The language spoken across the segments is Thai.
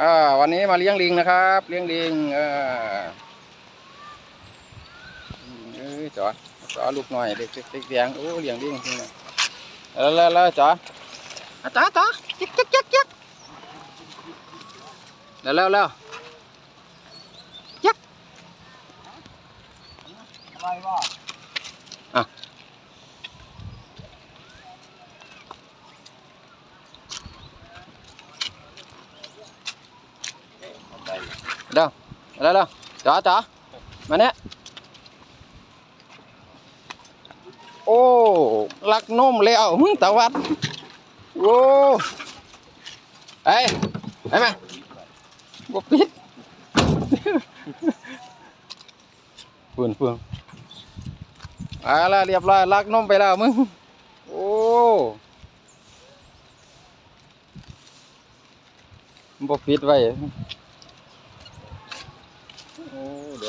อ่าวันนี้มาเลี้ยงลิงนะครับ เลี้ยงลิงเออเอ้ยจ๋อจ๋อลูกหน่อยเด็กเด็กเด็กแดงโอ้เลี้ยงลิงนี่แล้วแล้วแล้วจ๋อจ๋อจ๋อจิ๊กจิ๊กจิ๊กจิ๊กแล้วแล้วแล้วอะไรวะ แล้วแล้วแล้วจ๋อจ๋อมาเนี่ยโอ้ลักนมแล้วมึงตะวัดโอ้เฮ้ยเห็นไหมบปิดเฟื่อนเฟื่องอ่าล้วเรียบร้อยลักนมไปแล้วมึงโอ้บ่ปิดไว้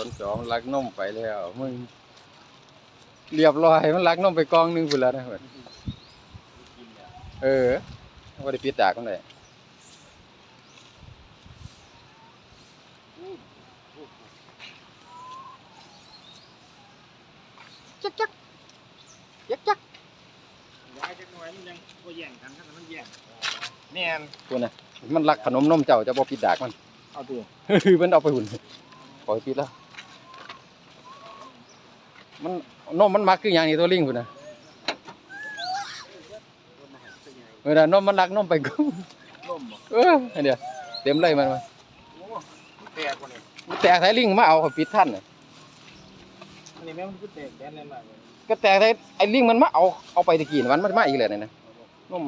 นสองลักนมไปแล้วมึงเรียบร้อยมันลักนมไปกองหนึงพุ่นแล้วนะเพิ่นเออบ่ได้ปิดดากมันได้จักจักจักจักย้ายจักหน่อยมันยังก็แย่งกันถ้ามันแย่งแน่นพุ่นน่ะมันลักขนมนมเจ้าจะบ่ปิดดากมัน เอาดิมันเอาไปหุ่นปล่อยปิดแล้ว มันนมมันมักคืออย่างนี้ตัวลิงพุ่นนะเวลานมมันรักนมไปกูล่มบ่เอออันเดียวเต็มเลยมันมาโอ้แตกคนนี้แต่สายลิงมาเอาเขาปิดท่านน่ะอันนี้แม่งมันคือแตกแดนเลยมากเลยก็แต่สายไอ้ลิงมันมาเอาเอาไปตะกี้น่ะมันมันมาอีกเลยนะนะนม